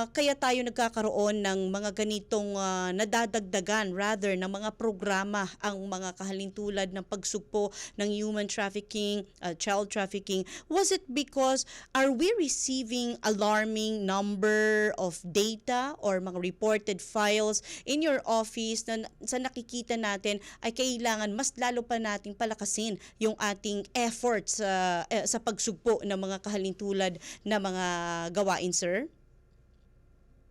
ah, kaya tayo nagkakaroon ng mga ganitong ah, nadadagdagan rather ng mga programa ang mga kahalintulad ng pagsugpo ng human trafficking, ah, child trafficking? Was it because are we receiving alarming number of data or mga reported files in your office na sa nakikita natin ay kailangan mas lalo pa nating palakasin yung ating efforts eh, sa pagsugpo ng mga kahalintulad na mga gawain, sir?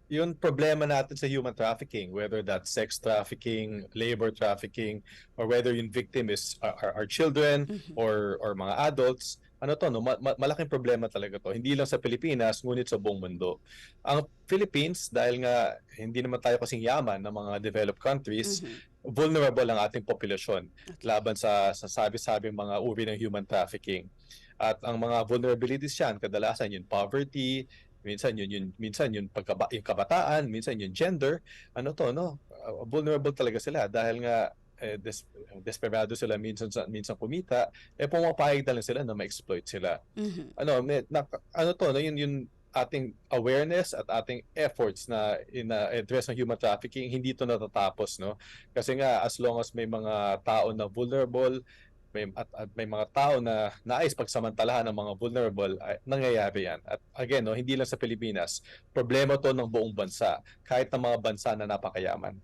Yung problema natin sa human trafficking, whether that's sex trafficking, labor trafficking, or whether yung victim is our, our- our children or or mga adults, ano to, no, ma- ma- malaking problema talaga to. Hindi lang sa Pilipinas, ngunit sa buong mundo. Ang Philippines, dahil nga hindi naman tayo kasing yaman ng mga developed countries, vulnerable ang ating populasyon laban sa sa sabi-sabing mga uri ng human trafficking. At ang mga vulnerabilities yan, kadalasan yung poverty, minsan yun yun minsan yun pagkaba, yung kabataan, minsan yung gender, ano to no, Uh, vulnerable talaga sila dahil nga eh, des- desperado sila minsan sa minsan kumita, eh pumapayag na lang sila na ma-exploit sila. Mhm. Ano, may, na, ano to no, yun yun ating awareness at ating efforts na ina-address ng human trafficking hindi to natatapos no kasi nga as long as may mga tao na vulnerable may at, at may mga tao na nais pagsamantalahan ng mga vulnerable ay, nangyayari yan. At again no hindi lang sa Pilipinas problema to ng buong bansa kahit ng mga bansa na napakayaman